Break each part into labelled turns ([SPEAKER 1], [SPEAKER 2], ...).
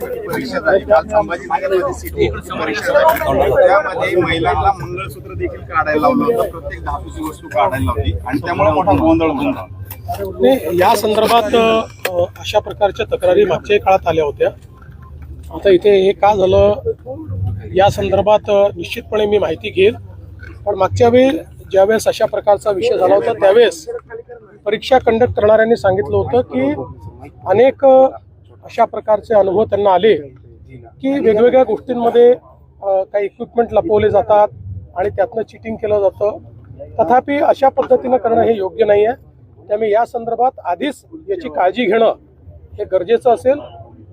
[SPEAKER 1] परीक्षा झाली काल संभाजीनगरमध्ये सिटी परीक्षा झाली त्यामध्ये महिलांना मंगळसूत्र देखील काढायला लावलं होतं. प्रत्येक धातूची वस्तू काढायला लावली. आणि त्यामुळे मोठा गोंधळ झाला
[SPEAKER 2] या संदर्भात अशा प्रकारच्या तक्रारी मागच्याही काळात आल्या होत्या. आता इथे हे का झालं या संदर्भात निश्चितपणे मी माहिती घेईल. पण मागच्या वेळी ज्यावेळेस अशा प्रकारचा विषय झाला होता त्यावेळेस परीक्षा कंडक्ट करणाऱ्यांनी सांगितलं होतं की अनेक अशा प्रकारचे अनुभव त्यांना आले की वेगवेगळ्या गोष्टींमध्ये काही इक्विपमेंट लपवले जातात आणि त्यातनं चिटिंग केलं जातं. तथापि अशा पद्धतीनं करणं हे योग्य नाही आहे त्यामुळे या संदर्भात आधीच याची काळजी घेणं हे गरजेचं असेल.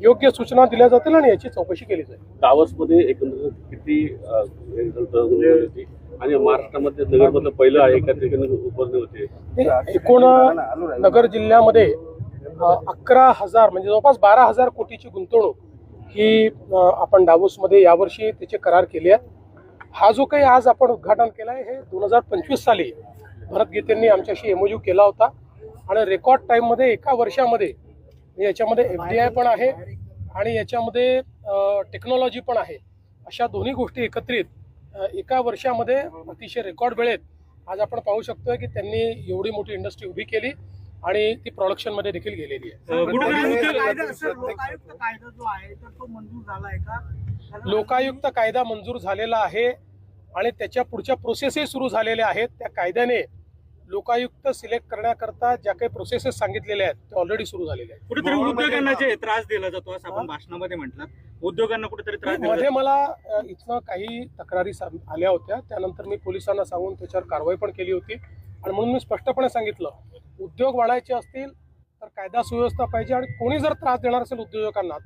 [SPEAKER 2] योग्य सूचना दिल्या जातील आणि याची चौकशी केली जाईल.
[SPEAKER 3] दावसमध्ये एकंदरीत किती आणि महाराष्ट्रामध्ये नगरमधलं पहिलं आहे होते
[SPEAKER 2] हे एकूण नगर जिल्ह्यामध्ये अकरा हजार म्हणजे जवळपास बारा हजार कोटीची गुंतवणूक ही आपण डावोसमध्ये यावर्षी त्याचे करार केले आहेत हा जो काही आज आपण उद्घाटन केलं आहे हे दोन हजार पंचवीस साली भरत गीतेंनी आमच्याशी एमओयू केला होता. आणि रेकॉर्ड टाईममध्ये एका वर्षामध्ये याच्यामध्ये एफ डी आय पण आहे आणि याच्यामध्ये टेक्नॉलॉजी पण आहे. अशा दोन्ही गोष्टी एकत्रित एका वर्षामध्ये अतिशय रेकॉर्ड वेळेत आज आपण पाहू शकतोय की त्यांनी एवढी मोठी इंडस्ट्री उभी केली. आणि ती प्रोडक्शनमध्ये देखील गेलेली आहे.
[SPEAKER 4] लोकायुक्त कायदा जो आहे तर तो मंजूर झाला आहे का? कारण
[SPEAKER 2] लोकायुक्त कायदा मंजूर झालेला आहे आणि त्याच्या पुढच्या प्रोसेसही सुरू झालेल्या आहेत. त्या कायद्याने लोकायुक्त सिलेक्ट करण्याकरता ज्या काही प्रोसेसेस सांगितलेल्या आहेत त्या ऑलरेडी सुरू झालेल्या आहेत.
[SPEAKER 5] कुठेतरी उद्योगांना जे त्रास दिला जातो असं आपण भाषणामध्ये म्हटलं. उद्योगांना कुठेतरी
[SPEAKER 2] त्रासमध्ये मला इथनं काही तक्रारी आल्या होत्या. त्यानंतर मी पोलिसांना सांगून त्याच्यावर कारवाई पण केली होती. आणि म्हणून मी स्पष्टपणे सांगितलं उद्योग वाढायचे असतील तर कायदा सुव्यवस्था पाहिजे आणि कोणी जर त्रास देणार असेल उद्योजकांना